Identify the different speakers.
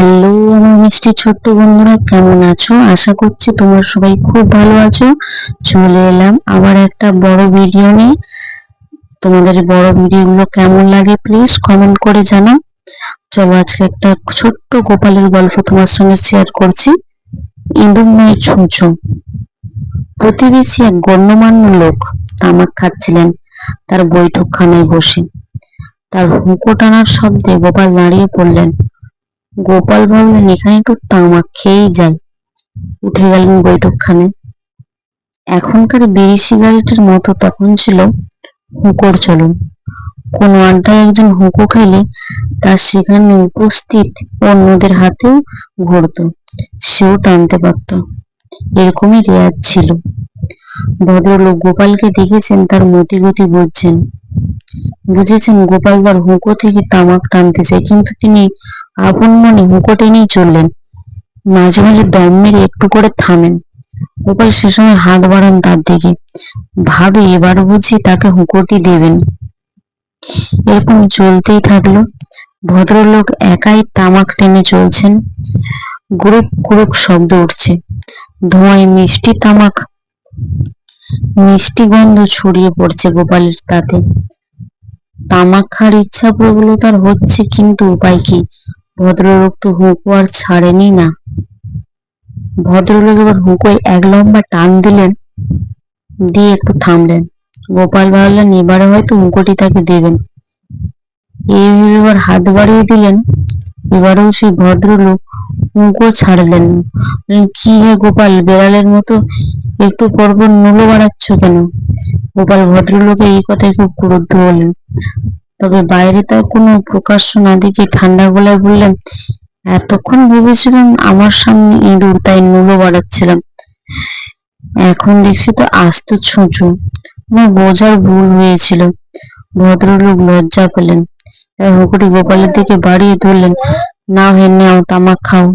Speaker 1: Hello, আমার মিষ্টি ছোট্ট বন্ধুরা, কেমন আছো? আশা করছি তোমরা সবাই খুব ভালো আছো। চলে এলাম আবার একটা বড় ভিডিও নিয়ে। তোমাদের বড় ভিডিওগুলো কেমন লাগে প্লিজ কমেন্ট করে জানাও। চলো আজকে একটা ছোট্ট গোপালের গল্প তোমার সঙ্গে শেয়ার করছি। ইঁদুর মেয়ে ছুঁচো। প্রতিবেশী এক গণ্যমান্য লোক তামাক খাচ্ছিলেন। তার বৈঠকখানায় বসে। তার হুঁকো টানার শব্দে গোপাল দাঁড়িয়ে পড়লেন। গোপাল ভাবলেন এখানে একটু তামাক খেয়েই যাই। উঠে গেলেন বৈঠকখানে। এখনকার বিড়ি সিগারেটের মতো তখন ছিল হুঁকোর চলন। কোন আড্ডায় একজন হুঁকো খেলে তার সেখানে উপস্থিত অন্যদের হাতেও ঘুরত, সেও টানতে পারত। এরকমই রেয়াজ ছিল। ভদ্রলোক গোপালকে দেখেছেন, তার মতি গতি বুঝছেন। বুঝেছেন গোপাল তার হুঁকো থেকে তামাক টানতে চায় কিন্তু তিনি আপন মনে হুঁকো টেনেই চললেন। মাঝে মাঝে দম মেরে একটু করে থামেন। গোপাল সে সময় হাত বাড়ান তার দিকে। ভাবে এবার বুঝি তাকে হুঁকোটি দেবেন। এরকম চলতেই থাকল। ভদ্রলোক একাই তামাক টেনে চলছেন। গ্রুপ গ্রুপ শব্দ উঠছে। ধোঁয়ায় মিষ্টি তামাক। মিষ্টি গন্ধ ছড়িয়ে পড়ছে গোপালের তাতে। তামাক খাওয়ার ইচ্ছা প্রবলতার হচ্ছে, কিন্তু উপায় কি? ভদ্রলোক তো হুঁকো আর ছাড়েনি না। ভদ্রলোক এবার হুঁকোয় এক লম্বা টান দিলেন, দিয়ে একটু থামলেন। গোপাল ভাবলেন এবারে হয়তো হুঁকোটি তাকে দেবেন। এই এবার হাত বাড়িয়ে দিলেন। এবারেও সেই ভদ্রলোক হুঁকো ছাড়লেন কি হে গোপাল, বেড়ালের মতো একটু পরপর নুলো বাড়াচ্ছ কেন? গোপাল ভদ্রলোকের এই কথায় খুব ক্রুদ্ধ হলেন। তবে বাইরে তার কোনো প্রকাশ্য না দেখে ঠান্ডা গলায় বললেন, এতক্ষণ ভেবেছিলাম আমার সামনে ইঁদুর, তাই নুলো বাড়াচ্ছিলাম। এখন দেখছি তো আস্ত ছুঁচু। আমার বোঝার ভুল হয়েছিল। ভদ্রলোক লজ্জা পেলেন। হুকুটি গোপালের দিকে বাড়িয়ে ধরলেন, নাও হে নাও, তামাক খাও।